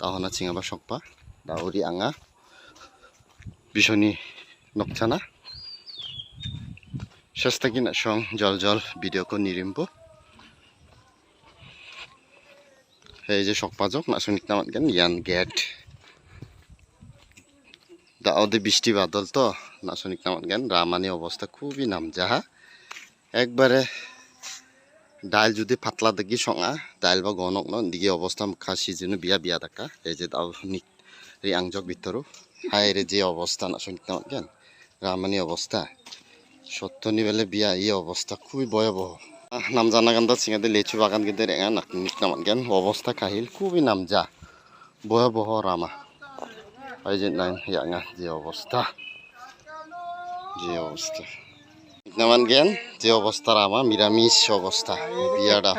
তাহনা চিঙাবা সকপা দাউরি আঙা বিশনি নকছানা। না, সং, জল জল ভিডিওকে নিরিম্ব এই যে সকপা যোগ না শুনিক নামাত ইয়ান গেট। দাওদে বৃষ্টি বাদল তো, না শুনিক নামাত গেন রামানি অবস্থা খুবই নাম যাহা একবারে ডাইল যদি পাতলা দেখি সঙা, ডাইল বা গনক ন দিকে অবস্থা খাসি যেন বিয়া বিয়া থাকা এই যে দাও নিক রি আংজক ভিতরও হাই রে যে অবস্থা না শুনিক নামান কেন? রামানি অবস্থা সত্যনি বেলে বিয়া, এই অবস্থা খুবই ভয়াবহ নাম জানা গান্দা সিঙাতে লেচু বাগান কিন্তু রেঙা নাক নিক নামান কেন? অবস্থা কাহিল, খুবই নাম যা ভয়াবহ রামা এই যে ইয়াঙা যে অবস্থা যে অবস্থা নামান জ্ঞান, যে অবস্থা রামা নিরামিষ অবস্থা বিয়াডা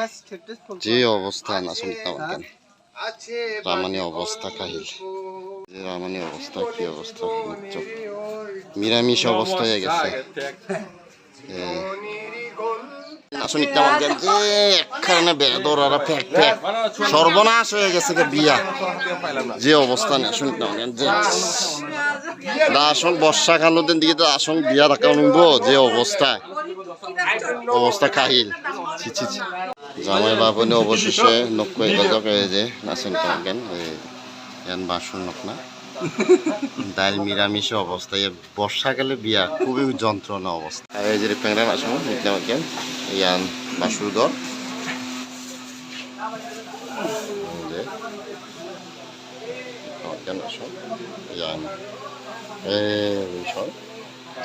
যে অবস্থা না নামান রামানি অবস্থা কাহিল। যে রামানি অবস্থা, কি অবস্থা নিরামিষ অবস্থা গেছে। যে সর্বনাশ হয়ে গেছে বিয়া। যে অবস্থা নেই না আসন বর্ষাকালের দিকে তো আসন বিয়া রাখা নিব যে অবস্থা। অবস্থা কাহিল। জামাই বাবনে অবশেষে নক্কই গজক এই যে কেমন গেল ইয়ান বাসন নক না ডাইল নিরামিষ অবস্থা বর্ষাকালে বিয়া খুবই যন্ত্রণা অবস্থা। আর এই যে প্যাংরা আসুন নিতে ইয়ান বাসুর যে। কেন ইয়ান এই বিষয়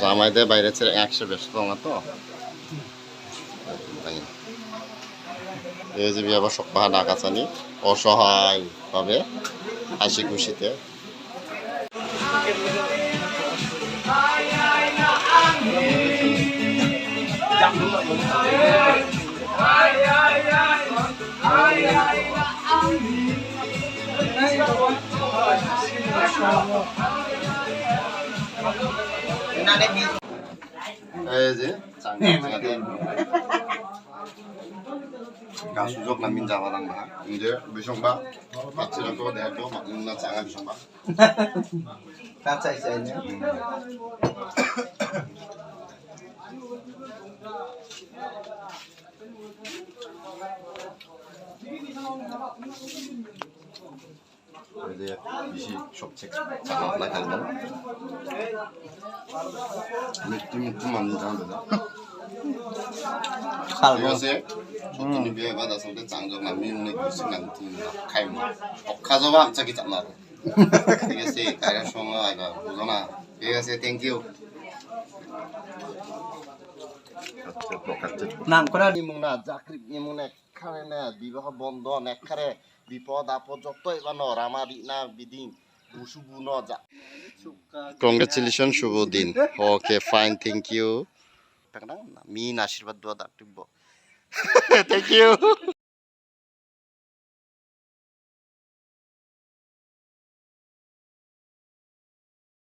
জামাইদের বাইরে ছেড়ে একশো ব্যস্ত আমার তো। এই যে আবার সপ্তাহ ডাকাচানি অসহায় ভাবে, হাসি খুশিতে। এই যে 가수족 난민 자바랑 마 이제 미성바 같이라도 내도 막나 장아 미성바 কাঁচা চাইলে 이제 미시 숍 책 장아 나가는 느낌 좀 맞는 장면이다 খালবো 이것에 초토니 비에 받아서 때 장적 난민의 글씨 난팀 카이모 억하저바 암짝이 짠나도 이것이 가려 쇼마 아이가 보잖아 이것이 땡큐 নাম করা ইমুনা চাকরি ইমুন একখানে না বিবাহ বন্ধন একখানে বিপদ আপদ যত এবার ন রামারি না বিদিন শুভ ন যা। কংগ্রেচুলেশন শুভ দিন ওকে ফাইন থ্যাংক ইউ মিন আশীর্বাদ দোয়া দাঁড় থ্যাংক ইউ